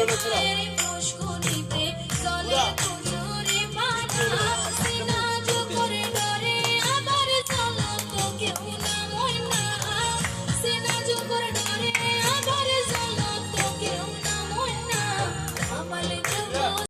열렸구나